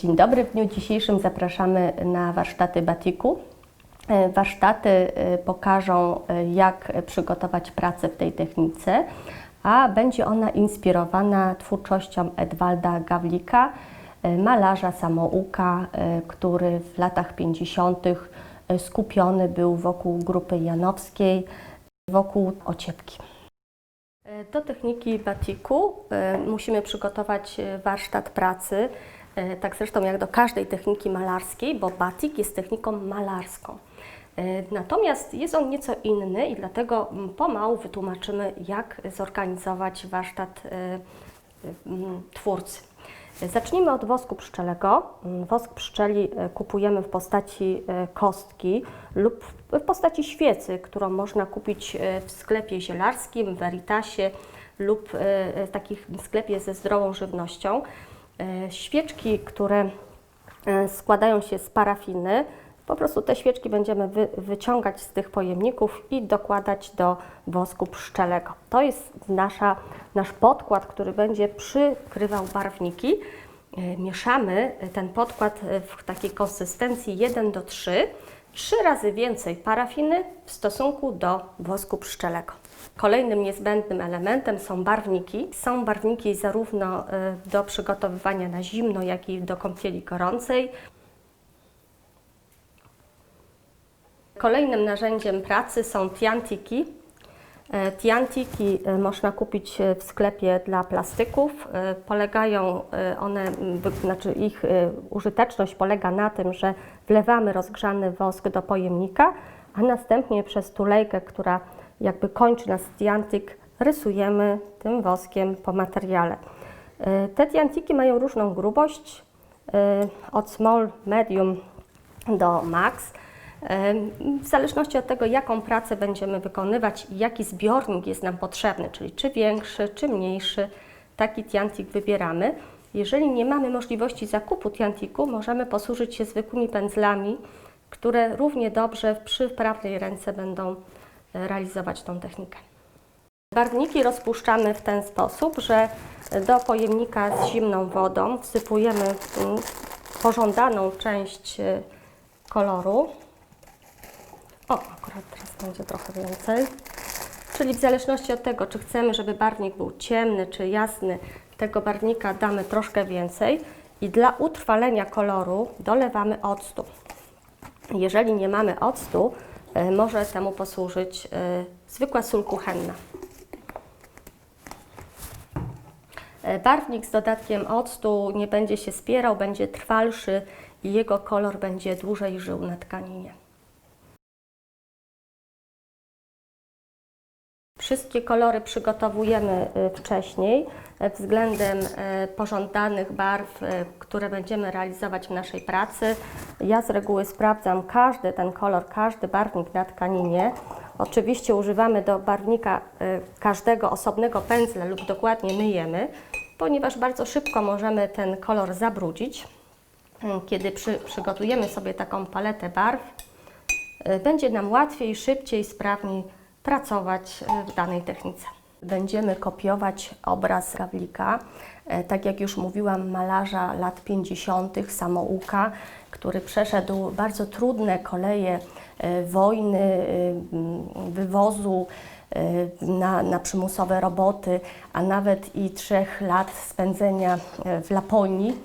Dzień dobry, w dniu dzisiejszym zapraszamy na warsztaty batiku. E, Warsztaty e, pokażą, e, jak przygotować pracę w tej technice, a będzie ona inspirowana twórczością Edwalda Gawlika, malarza samouka, który w latach 50. skupiony był wokół grupy janowskiej, wokół ociepki. Do techniki batiku musimy przygotować warsztat pracy, tak zresztą jak do każdej techniki malarskiej, bo batik jest techniką malarską. E, Natomiast jest on nieco inny i dlatego mm, pomału wytłumaczymy, jak zorganizować warsztat e, e, mm, twórcy. Zacznijmy od wosku pszczelego. Mm, Wosk pszczeli e, kupujemy w postaci e, kostki lub w postaci świecy, którą można kupić e, w sklepie zielarskim, Veritasie lub e, w takim sklepie ze zdrową żywnością. E, Świeczki, które e, składają się z parafiny, po prostu te świeczki będziemy wy, wyciągać z tych pojemników i dokładać do wosku pszczelego. To jest nasza, nasz podkład, który będzie przykrywał barwniki. E, Mieszamy ten podkład w takiej konsystencji 1 do 3, trzy razy więcej parafiny w stosunku do wosku pszczelego. Kolejnym niezbędnym elementem są barwniki. Są barwniki zarówno e, do przygotowywania na zimno, jak i do kąpieli gorącej. Kolejnym narzędziem pracy są tiantiki. E, Tiantiki e, można kupić e, w sklepie dla plastyków. Polegają one, znaczy ich użyteczność polega na tym, że wlewamy rozgrzany wosk do pojemnika, a następnie przez tulejkę, która jakby kończy nas tiantik, rysujemy tym woskiem po materiale. Te tiantiki mają różną grubość, od small, medium do max. W zależności od tego, jaką pracę będziemy wykonywać i jaki zbiornik jest nam potrzebny, czyli czy większy, czy mniejszy, taki tiantik wybieramy. Jeżeli nie mamy możliwości zakupu tiantiku, możemy posłużyć się zwykłymi pędzlami, które równie dobrze przy wprawnej ręce będą e, realizować tą technikę. Barwniki rozpuszczamy w ten sposób, że do pojemnika z zimną wodą wsypujemy mm, pożądaną część e, koloru. O, akurat teraz będzie trochę więcej. Czyli w zależności od tego, czy chcemy, żeby barwnik był ciemny czy jasny, tego barwnika damy troszkę więcej i dla utrwalenia koloru dolewamy octu. Jeżeli nie mamy octu, e, może temu posłużyć e, zwykła sól kuchenna. E, Barwnik z dodatkiem octu nie będzie się spierał, będzie trwalszy i jego kolor będzie dłużej żył na tkaninie. Wszystkie kolory przygotowujemy y, wcześniej e, względem e, pożądanych barw, które będziemy realizować w naszej pracy. Ja z reguły sprawdzam każdy ten kolor, każdy barwnik na tkaninie. Oczywiście używamy do barwnika każdego osobnego pędzla lub dokładnie myjemy, ponieważ bardzo szybko możemy ten kolor zabrudzić. Mm, Kiedy przy, przygotujemy sobie taką paletę barw, będzie nam łatwiej, szybciej, sprawniej pracować e, w danej technice. Będziemy kopiować obraz Gawlika, e, tak jak już mówiłam, malarza lat 50., samouka, który przeszedł bardzo trudne koleje e, wojny, wywozu na, na przymusowe roboty, a nawet i trzech lat spędzenia w Laponii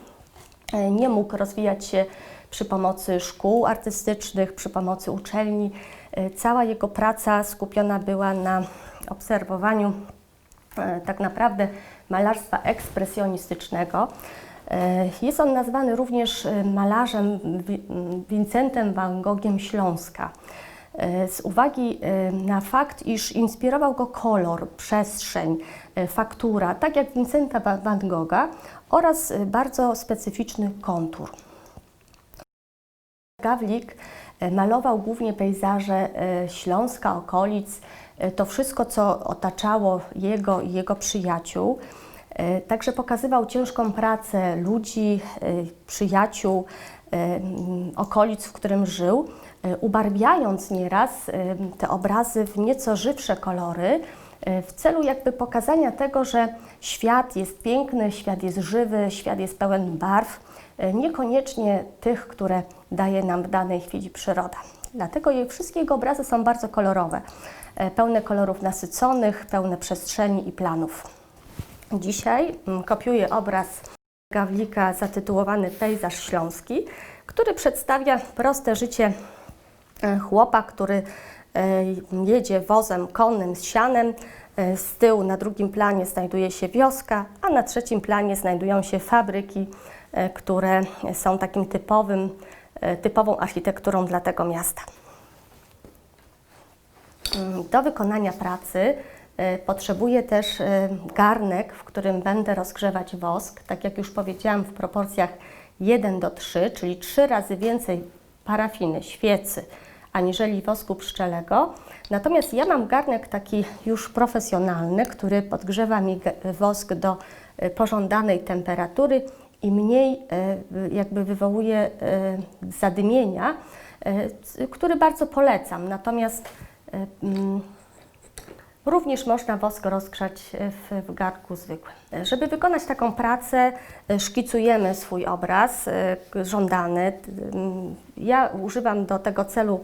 nie mógł rozwijać się przy pomocy szkół artystycznych, przy pomocy uczelni. E, Cała jego praca skupiona była na obserwowaniu e, tak naprawdę malarstwa ekspresjonistycznego. E, Jest on nazwany również malarzem Wi- m, Wincentem van Gogiem Śląska. Z uwagi na fakt, iż inspirował go kolor, przestrzeń, faktura, tak jak Vincenta Va- van Gogha oraz bardzo specyficzny kontur. Gawlik malował głównie pejzaże e, Śląska, okolic, e, to wszystko, co otaczało jego i jego przyjaciół. E, Także pokazywał ciężką pracę ludzi, e, przyjaciół, e, okolic, w którym żył, e, ubarwiając nieraz e, te obrazy w nieco żywsze kolory, e, w celu jakby pokazania tego, że świat jest piękny, świat jest żywy, świat jest pełen barw, e, niekoniecznie tych, które daje nam w danej chwili przyroda. Dlatego jej wszystkie jego obrazy są bardzo kolorowe, e, pełne kolorów nasyconych, pełne przestrzeni i planów. Dzisiaj mm, kopiuję obraz Gawlika zatytułowany Pejzaż Śląski, który przedstawia proste życie e, chłopa, który e, jedzie wozem konnym z sianem. Z tyłu na drugim planie znajduje się wioska, a na trzecim planie znajdują się fabryki, które są takim typowym, typową architekturą dla tego miasta. Mm, Do wykonania pracy e, potrzebuję też e, garnek, w którym będę rozgrzewać wosk, tak jak już powiedziałam, w proporcjach 1 do 3, czyli 3 razy więcej parafiny, świecy, aniżeli wosku pszczelego. Natomiast ja mam garnek taki już profesjonalny, który podgrzewa mi wosk do e, pożądanej temperatury i mniej e, jakby wywołuje e, zadymienia, e, który bardzo polecam. Natomiast mm, Również można wosk rozgrzać w, garnku zwykłym. Żeby wykonać taką pracę, szkicujemy swój obraz żądany. Mm, Ja używam do tego celu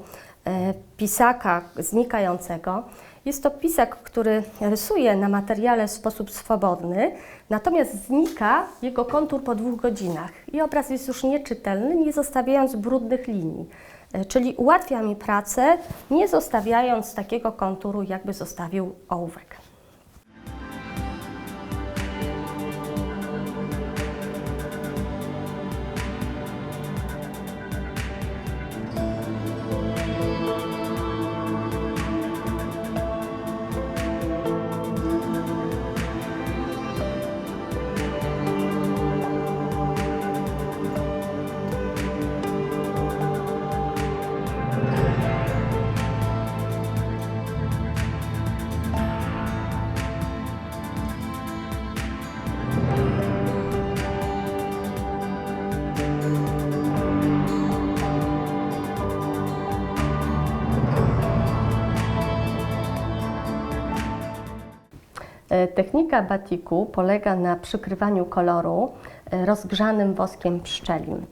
pisaka znikającego. Jest to pisak, który rysuje na materiale w sposób swobodny, natomiast znika jego kontur po dwóch godzinach i obraz jest już nieczytelny, nie zostawiając brudnych linii. E, Czyli ułatwia mi pracę, nie zostawiając takiego konturu, jakby zostawił ołówek. Technika batiku polega na przykrywaniu koloru e, rozgrzanym woskiem pszczelim.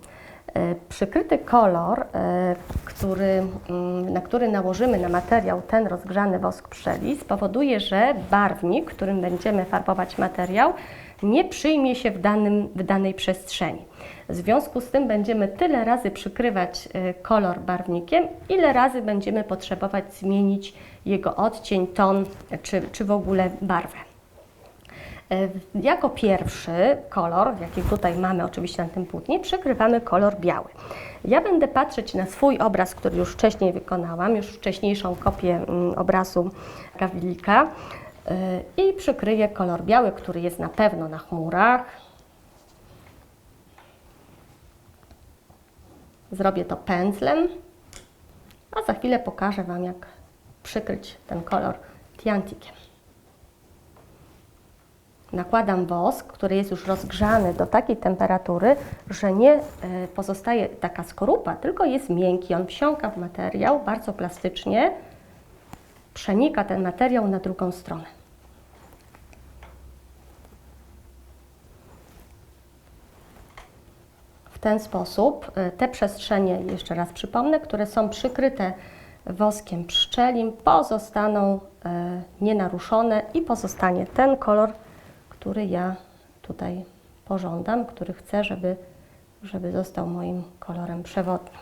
E, Przykryty kolor, e, który, mm, na który nałożymy na materiał ten rozgrzany wosk pszczeli, spowoduje, że barwnik, którym będziemy farbować materiał, nie przyjmie się w, danym, w danej przestrzeni. W związku z tym będziemy tyle razy przykrywać e, kolor barwnikiem, ile razy będziemy potrzebować zmienić jego odcień, ton czy, czy w ogóle barwę. E, Jako pierwszy kolor, jaki tutaj mamy oczywiście na tym płótnie, przykrywamy kolor biały. Ja będę patrzeć na swój obraz, który już wcześniej wykonałam, już wcześniejszą kopię mm, obrazu Gawilika e, i przykryję kolor biały, który jest na pewno na chmurach. Zrobię to pędzlem, a za chwilę pokażę Wam, jak przykryć ten kolor tiantikiem. Nakładam wosk, który jest już rozgrzany do takiej temperatury, że nie e, pozostaje taka skorupa, tylko jest miękki. On wsiąka w materiał bardzo plastycznie, przenika ten materiał na drugą stronę. W ten sposób e, te przestrzenie, jeszcze raz przypomnę, które są przykryte woskiem pszczelim, pozostaną e, nienaruszone i pozostanie ten kolor, który ja tutaj pożądam, który chcę, żeby, żeby został moim kolorem przewodnim.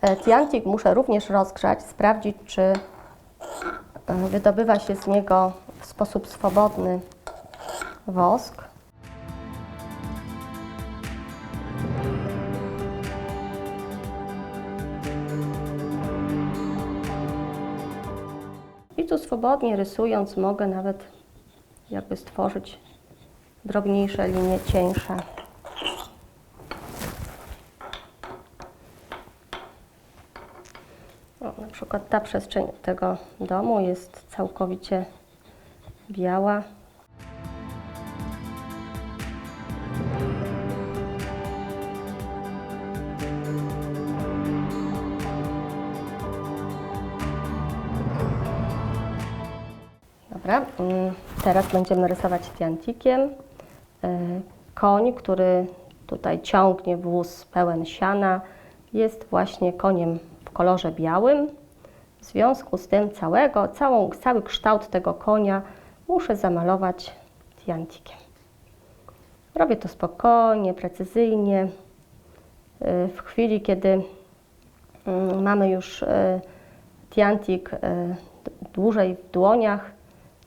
E, Tiantik muszę również rozgrzać, sprawdzić, czy e, wydobywa się z niego w sposób swobodny wosk. Swobodnie rysując mogę nawet jakby stworzyć drobniejsze linie, cieńsze. O, na przykład ta przestrzeń tego domu jest całkowicie biała. Teraz będziemy rysować tiantikiem. E, Koń, który tutaj ciągnie wóz pełen siana, jest właśnie koniem w kolorze białym. W związku z tym całego, całą, cały kształt tego konia muszę zamalować tiantikiem. Robię to spokojnie, precyzyjnie. Y, W chwili, kiedy mm, mamy już tiantik d- dłużej w dłoniach,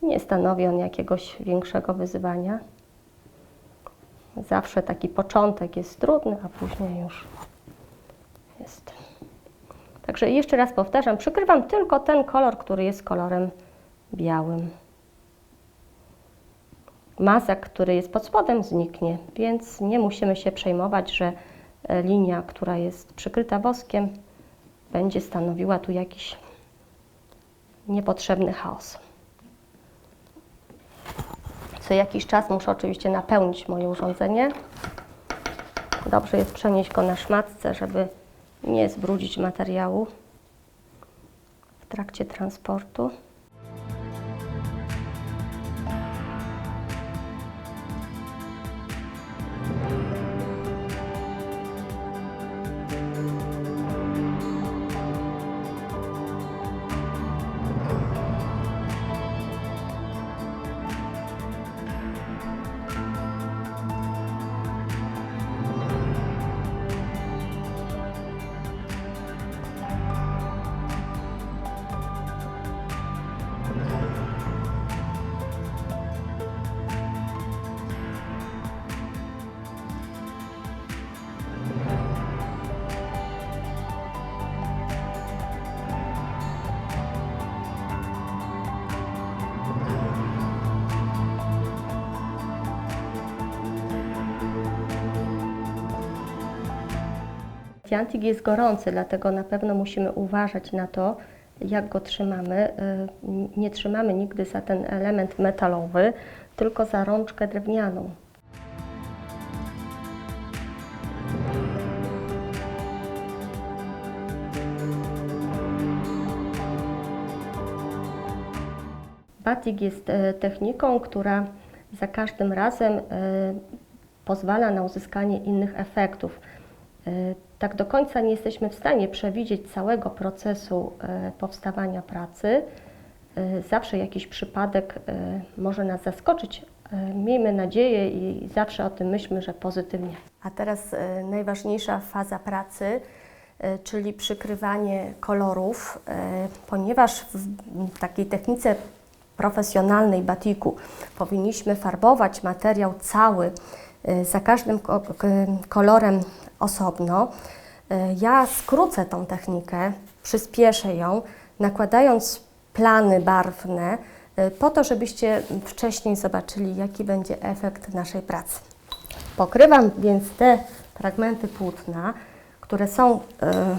nie stanowi on jakiegoś większego wyzwania. Zawsze taki początek jest trudny, a później już jest. Także jeszcze raz powtarzam, przykrywam tylko ten kolor, który jest kolorem białym. Mazak, który jest pod spodem, zniknie, więc nie musimy się przejmować, że e, linia, która jest przykryta woskiem, będzie stanowiła tu jakiś niepotrzebny chaos. Co jakiś czas muszę oczywiście napełnić moje urządzenie. Dobrze jest przenieść go na szmatce, żeby nie zbrudzić materiału w trakcie transportu. Tiantik jest gorący, dlatego na pewno musimy uważać na to, jak go trzymamy. Y, Nie trzymamy nigdy za ten element metalowy, tylko za rączkę drewnianą. Batik jest e, techniką, która za każdym razem e, pozwala na uzyskanie innych efektów. Tak do końca nie jesteśmy w stanie przewidzieć całego procesu e, powstawania pracy. E, Zawsze jakiś przypadek e, może nas zaskoczyć. Miejmy nadzieję i zawsze o tym myślmy, że pozytywnie. A teraz najważniejsza faza pracy, czyli przykrywanie kolorów, ponieważ w takiej technice profesjonalnej batiku powinniśmy farbować materiał cały za każdym kolorem osobno. E, Ja skrócę tą technikę, przyspieszę ją, nakładając plany barwne, e, po to, żebyście wcześniej zobaczyli, jaki będzie efekt naszej pracy. Pokrywam więc te fragmenty płótna, które są e,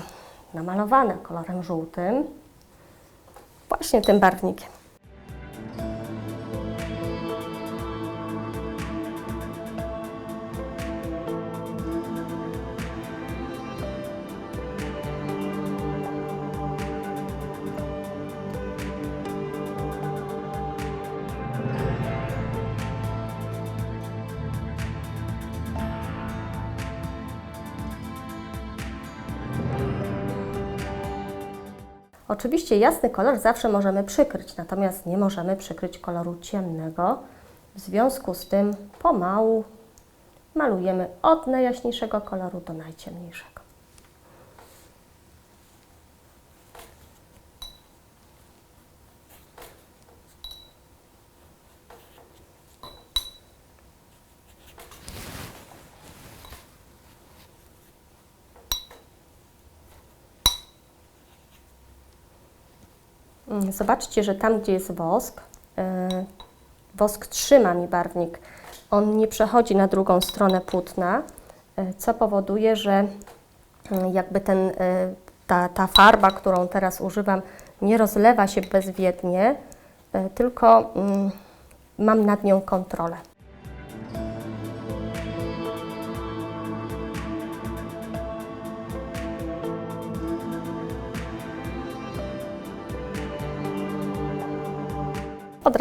namalowane kolorem żółtym, właśnie tym barwnikiem. Oczywiście jasny kolor zawsze możemy przykryć, natomiast nie możemy przykryć koloru ciemnego. W związku z tym pomału malujemy od najjaśniejszego koloru do najciemniejszego. Zobaczcie, że tam, gdzie jest wosk, e, wosk trzyma mi barwnik. On nie przechodzi na drugą stronę płótna, e, co powoduje, że mm, jakby ten, e, ta, ta farba, którą teraz używam, nie rozlewa się bezwiednie, tylko mm, mam nad nią kontrolę.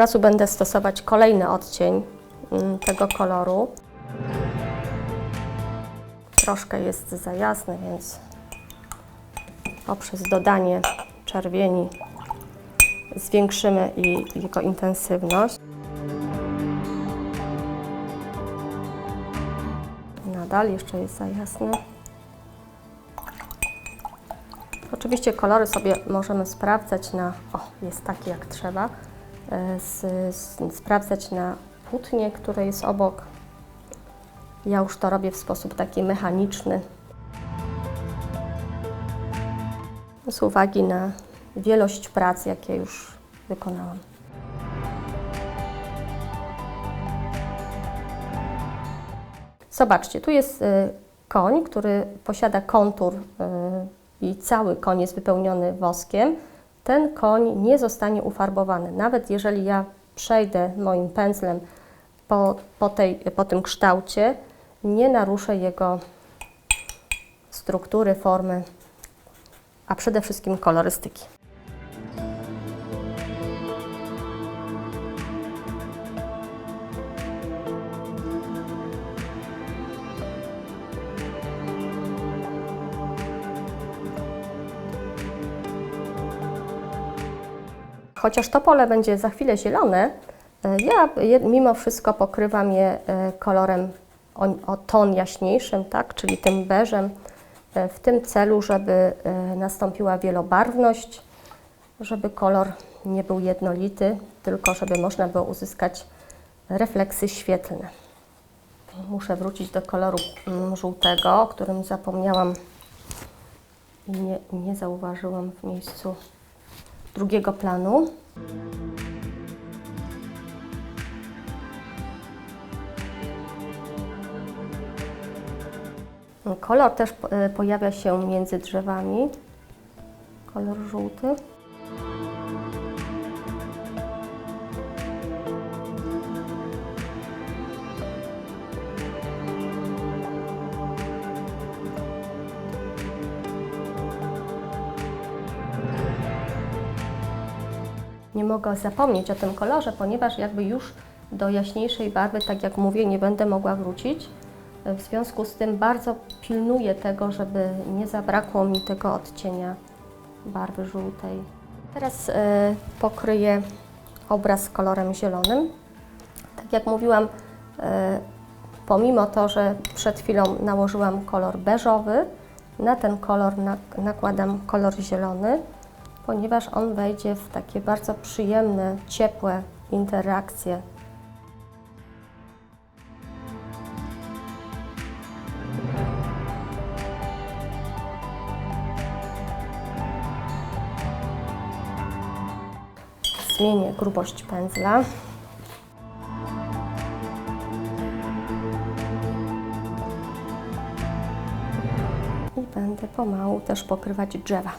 Razu będę stosować kolejny odcień mm, tego koloru. Troszkę jest za jasny, więc poprzez dodanie czerwieni zwiększymy jego intensywność. Nadal jeszcze jest za jasny. Oczywiście kolory sobie możemy sprawdzać na, o jest taki jak trzeba, e, s- s- sprawdzać na płótnie, które jest obok. Ja już to robię w sposób taki mechaniczny. Z uwagi na wielość prac, jakie już wykonałam. Zobaczcie, tu jest y, koń, który posiada kontur y, i cały koń jest wypełniony woskiem. Ten koń nie zostanie ufarbowany. Nawet jeżeli ja przejdę moim pędzlem po, po, tej, po tym kształcie, nie naruszę jego struktury, formy, a przede wszystkim kolorystyki. Chociaż to pole będzie za chwilę zielone, e, ja mimo wszystko pokrywam je e, kolorem o, o ton jaśniejszym, tak, czyli tym beżem, e, w tym celu, żeby nastąpiła wielobarwność, żeby kolor nie był jednolity, tylko żeby można było uzyskać refleksy świetlne. Muszę wrócić do koloru mm, żółtego, o którym zapomniałam i nie, nie zauważyłam w miejscu drugiego planu. Kolor też e, pojawia się między drzewami. Kolor żółty. Mogę zapomnieć o tym kolorze, ponieważ jakby już do jaśniejszej barwy, tak jak mówię, nie będę mogła wrócić. W związku z tym bardzo pilnuję tego, żeby nie zabrakło mi tego odcienia barwy żółtej. Teraz e, pokryję obraz kolorem zielonym. Tak jak mówiłam, e, pomimo to, że przed chwilą nałożyłam kolor beżowy, na ten kolor nak- nakładam kolor zielony, ponieważ on wejdzie w takie bardzo przyjemne, ciepłe interakcje. Zmienię grubość pędzla. I będę pomału też pokrywać drzewa.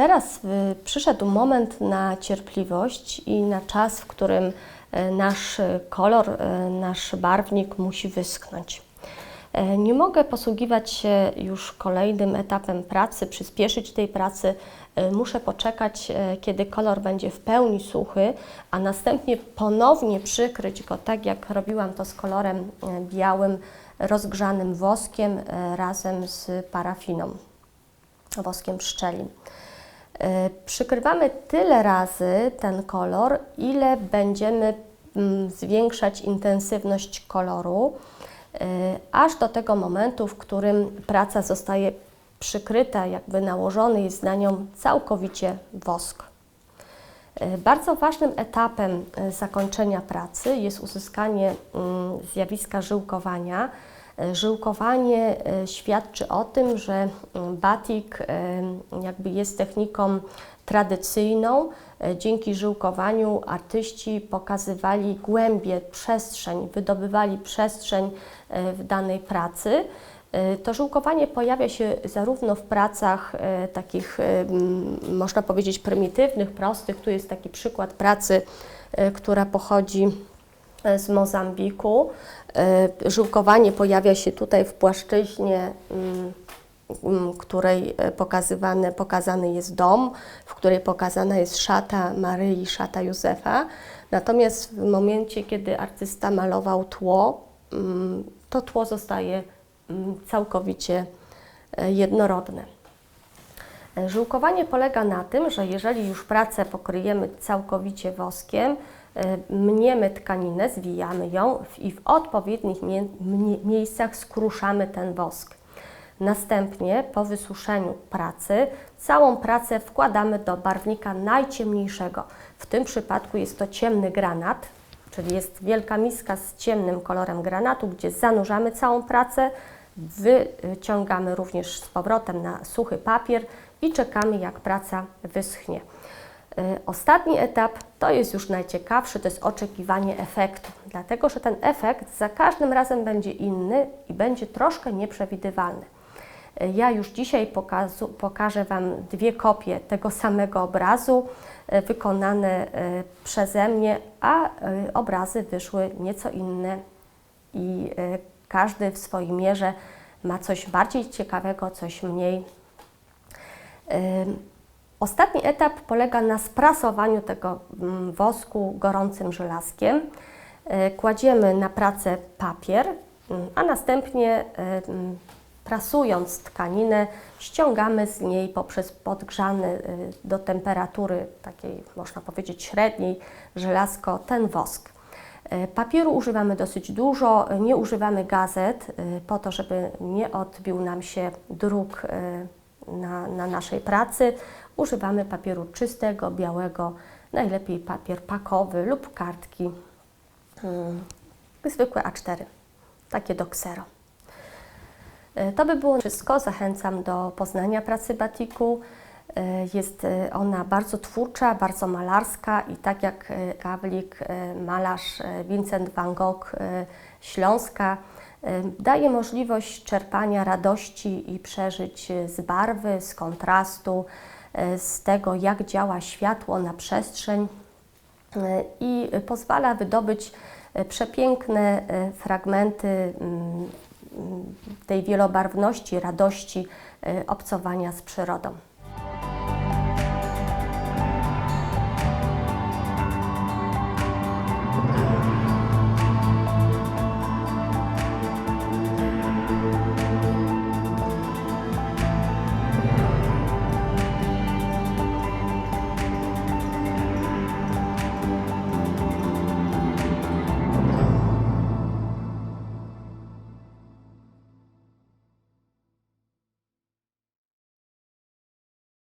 Teraz y, przyszedł moment na cierpliwość i na czas, w którym y, nasz kolor, y, nasz barwnik musi wyschnąć. Nie mogę posługiwać się już kolejnym etapem pracy, przyspieszyć tej pracy. Muszę poczekać, kiedy kolor będzie w pełni suchy, a następnie ponownie przykryć go tak, jak robiłam to z kolorem białym, rozgrzanym woskiem razem z parafiną, woskiem pszczelim. E, Przykrywamy tyle razy ten kolor, ile będziemy mm, zwiększać intensywność koloru, e, aż do tego momentu, w którym praca zostaje przykryta, jakby nałożony jest na nią całkowicie wosk. E, Bardzo ważnym etapem zakończenia pracy jest uzyskanie mm, zjawiska żyłkowania. Żyłkowanie e, świadczy o tym, że batik e, jakby jest techniką tradycyjną. E, Dzięki żyłkowaniu artyści pokazywali głębię, przestrzeń, wydobywali przestrzeń w danej pracy. To żyłkowanie pojawia się zarówno w pracach takich, można powiedzieć, prymitywnych, prostych. Tu jest taki przykład pracy, która pochodzi z Mozambiku. E, Żyłkowanie pojawia się tutaj w płaszczyźnie, mm, mm, której e, pokazywany, pokazany jest dom, w której pokazana jest szata Maryi, szata Józefa. Natomiast w momencie, kiedy artysta malował tło, mm, to tło zostaje całkowicie e, jednorodne. E, Żyłkowanie polega na tym, że jeżeli już pracę pokryjemy całkowicie woskiem, e, mniemy tkaninę, zwijamy ją i w odpowiednich miejscach skruszamy ten wosk. Następnie po wysuszeniu pracy całą pracę wkładamy do barwnika najciemniejszego. W tym przypadku jest to ciemny granat, czyli jest wielka miska z ciemnym kolorem granatu, gdzie zanurzamy całą pracę, wyciągamy również z powrotem na suchy papier i czekamy jak praca wyschnie. Y, Ostatni etap to jest już najciekawszy, to jest oczekiwanie efektu, dlatego że ten efekt za każdym razem będzie inny i będzie troszkę nieprzewidywalny. Y, Ja już dzisiaj pokazu, pokażę Wam dwie kopie tego samego obrazu y, wykonane przeze mnie, a obrazy wyszły nieco inne i każdy w swojej mierze ma coś bardziej ciekawego, coś mniej. Ostatni etap polega na sprasowaniu tego mm, wosku gorącym żelazkiem. Y, Kładziemy na pracę papier, mm, a następnie y, mm, prasując tkaninę ściągamy z niej poprzez podgrzany y, do temperatury takiej można powiedzieć średniej żelazko ten wosk. E, Papieru używamy dosyć dużo, nie używamy gazet po to, żeby nie odbił nam się druk na, na naszej pracy. Używamy papieru czystego, białego, najlepiej papier pakowy lub kartki y, zwykłe A4, takie do ksero. E, To by było wszystko. Zachęcam do poznania pracy batiku. E, Jest e, ona bardzo twórcza, bardzo malarska i tak jak Gawlik, malarz Vincent van Gogh Śląska, daje możliwość czerpania radości i przeżyć z barwy, z kontrastu, z tego jak działa światło na przestrzeń e, i pozwala wydobyć e, przepiękne e, fragmenty mm, mm, tej wielobarwności, radości e, obcowania z przyrodą.